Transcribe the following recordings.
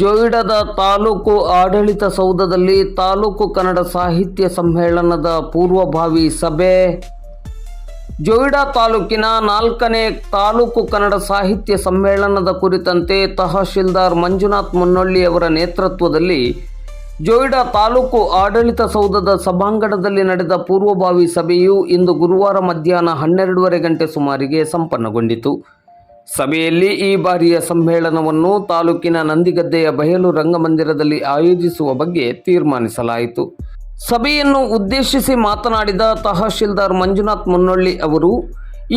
ಜೋಯಿಡದ ತಾಲೂಕು ಆಡಳಿತ ಸೌಧದಲ್ಲಿ ತಾಲೂಕು ಕನ್ನಡ ಸಾಹಿತ್ಯ ಸಮ್ಮೇಳನದ ಪೂರ್ವಭಾವಿ ಸಭೆ. ಜೋಯಿಡಾ ತಾಲೂಕಿನ ನಾಲ್ಕನೇ ತಾಲೂಕು ಕನ್ನಡ ಸಾಹಿತ್ಯ ಸಮ್ಮೇಳನದ ಕುರಿತಂತೆ ತಹಶೀಲ್ದಾರ್ ಮಂಜುನಾಥ್ ಮುನ್ನೊಳ್ಳಿಯವರ ನೇತೃತ್ವದಲ್ಲಿ ಜೋಯಿಡಾ ತಾಲೂಕು ಆಡಳಿತ ಸೌಧದ ಸಭಾಂಗಣದಲ್ಲಿ ನಡೆದ ಪೂರ್ವಭಾವಿ ಸಭೆಯು ಇಂದು ಗುರುವಾರ ಮಧ್ಯಾಹ್ನ ಹನ್ನೆರಡೂವರೆ ಗಂಟೆ ಸುಮಾರಿಗೆ ಸಂಪನ್ನಗೊಂಡಿತು. ಸಭೆಯಲ್ಲಿ ಈ ಬಾರಿಯ ಸಮ್ಮೇಳನವನ್ನು ತಾಲೂಕಿನ ನಂದಿಗದ್ದೆಯ ಬಯಲು ರಂಗಮಂದಿರದಲ್ಲಿ ಆಯೋಜಿಸುವ ಬಗ್ಗೆ ತೀರ್ಮಾನಿಸಲಾಯಿತು. ಸಭೆಯನ್ನು ಉದ್ದೇಶಿಸಿ ಮಾತನಾಡಿದ ತಹಶೀಲ್ದಾರ್ ಮಂಜುನಾಥ್ ಮುನ್ನೊಳ್ಳಿ ಅವರು,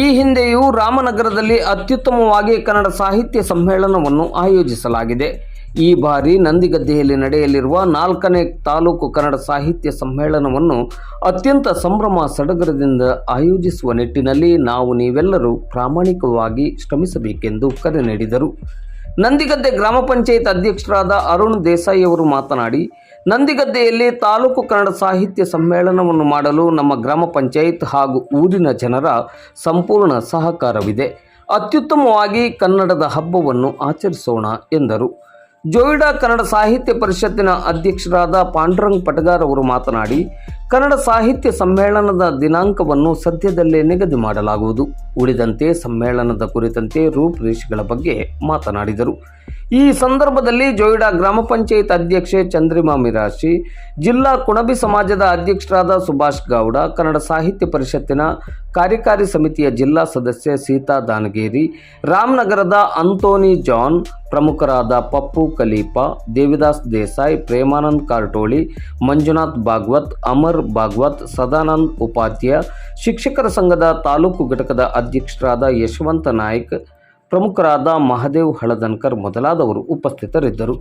ಈ ಹಿಂದೆಯೂ ರಾಮನಗರದಲ್ಲಿ ಅತ್ಯುತ್ತಮವಾಗಿ ಕನ್ನಡ ಸಾಹಿತ್ಯ ಸಮ್ಮೇಳನವನ್ನು ಆಯೋಜಿಸಲಾಗಿದೆ. ಈ ಬಾರಿ ನಂದಿಗದ್ದೆಯಲ್ಲಿ ನಡೆಯಲಿರುವ ನಾಲ್ಕನೇ ತಾಲೂಕು ಕನ್ನಡ ಸಾಹಿತ್ಯ ಸಮ್ಮೇಳನವನ್ನು ಅತ್ಯಂತ ಸಂಭ್ರಮ ಸಡಗರದಿಂದ ಆಯೋಜಿಸುವ ನಿಟ್ಟಿನಲ್ಲಿ ನಾವು ನೀವೆಲ್ಲರೂ ಪ್ರಾಮಾಣಿಕವಾಗಿ ಶ್ರಮಿಸಬೇಕೆಂದು ಕರೆ ನೀಡಿದರು. ನಂದಿಗದ್ದೆ ಗ್ರಾಮ ಪಂಚಾಯತ್ ಅಧ್ಯಕ್ಷರಾದ ಅರುಣ್ ದೇಸಾಯಿ ಅವರು ಮಾತನಾಡಿ, ನಂದಿಗದ್ದೆಯಲ್ಲಿ ತಾಲೂಕು ಕನ್ನಡ ಸಾಹಿತ್ಯ ಸಮ್ಮೇಳನವನ್ನು ಮಾಡಲು ನಮ್ಮ ಗ್ರಾಮ ಪಂಚಾಯತ್ ಹಾಗೂ ಊರಿನ ಜನರ ಸಂಪೂರ್ಣ ಸಹಕಾರವಿದೆ. ಅತ್ಯುತ್ತಮವಾಗಿ ಕನ್ನಡದ ಹಬ್ಬವನ್ನು ಆಚರಿಸೋಣ ಎಂದರು. ಜೋಯಿಡಾ ಕನ್ನಡ ಸಾಹಿತ್ಯ ಪರಿಷತ್ತಿನ ಅಧ್ಯಕ್ಷರಾದ ಪಾಂಡುರಂಗ್ ಪಟಗಾರ್ ಅವರು ಮಾತನಾಡಿ ಕನ್ನಡ ಸಾಹಿತ್ಯ ಸಮ್ಮೇಳನದ ದಿನಾಂಕವನ್ನು ಸದ್ಯದಲ್ಲೇ ನಿಗದಿ ಮಾಡಲಾಗುವುದು. ಉಳಿದಂತೆ ಸಮ್ಮೇಳನದ ಕುರಿತಂತೆ ರೂಪುರೇಷೆಗಳ ಬಗ್ಗೆ ಮಾತನಾಡಿದರು. ಈ ಸಂದರ್ಭದಲ್ಲಿ ಜೋಯಿಡಾ ಗ್ರಾಮ ಪಂಚಾಯತ್ ಅಧ್ಯಕ್ಷೆ ಚಂದ್ರಿಮಾ ಮಿರಾಶಿ, ಜಿಲ್ಲಾ ಕುಣಬಿ ಸಮಾಜದ ಅಧ್ಯಕ್ಷರಾದ ಸುಭಾಷ್ ಗೌಡ, ಕನ್ನಡ ಸಾಹಿತ್ಯ ಪರಿಷತ್ತಿನ ಕಾರ್ಯಕಾರಿ ಸಮಿತಿಯ ಜಿಲ್ಲಾ ಸದಸ್ಯ ಸೀತಾ ದಾನಗೇರಿ, ರಾಮನಗರದ ಅಂತೋನಿ ಜಾನ್, ಪ್ರಮುಖರಾದ ಪಪ್ಪು ಕಲೀಪ, ದೇವಿದಾಸ್ ದೇಸಾಯಿ, ಪ್ರೇಮಾನಂದ್ ಕಾರ್ಟೋಳಿ, ಮಂಜುನಾಥ್ ಭಾಗವತ್, ಅಮರ್ ಭಾಗವತ್, ಸದಾನಂದ್ ಉಪಾಧ್ಯ ಶಿಕ್ಷಕರ ಸಂಘದ ತಾಲೂಕು ಘಟಕದ ಅಧ್ಯಕ್ಷರಾದ ಯಶವಂತ ನಾಯ್ಕ್, ಪ್ರಮುಖರಾದ ಮಹದೇವ್ ಹಳದನ್ಕರ್ ಮೊದಲಾದವರು ಉಪಸ್ಥಿತರಿದ್ದರು.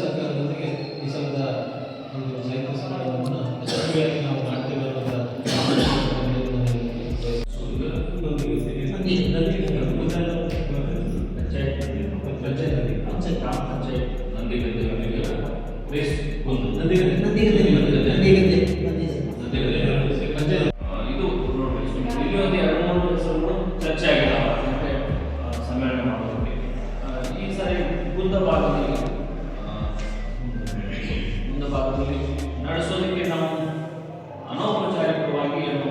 ಸಹಕಾರದೊಂದಿಗೆ ಈ ಸಲದ ಒಂದು ಸಾಹಿತ್ಯ ಸಮ್ಮೇಳನವನ್ನು ಯಶಸ್ವಿಯಾಗಿ ನಾವು ಮಾಡ್ತೇವೆ ಅನ್ನೋದ ಇದು ಭಾಗದಲ್ಲಿ ನಡೆಸೋದಕ್ಕೆ ನಾವು ಅನೌಪಚಾರಿಕವಾಗಿ ಏನು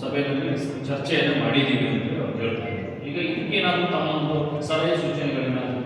ಸಭೆಯಲ್ಲಿ ಚರ್ಚೆಯನ್ನು ಮಾಡಿದ್ದೀವಿ ಅಂತ ಹೇಳ್ತಾ ಇದ್ದಾರೆ ಈಗ ಇದಕ್ಕೇನಾದರೂ ತಮ್ಮ ಒಂದು ಸಲಹೆ ಸೂಚನೆಗಳೇನಾದರೂ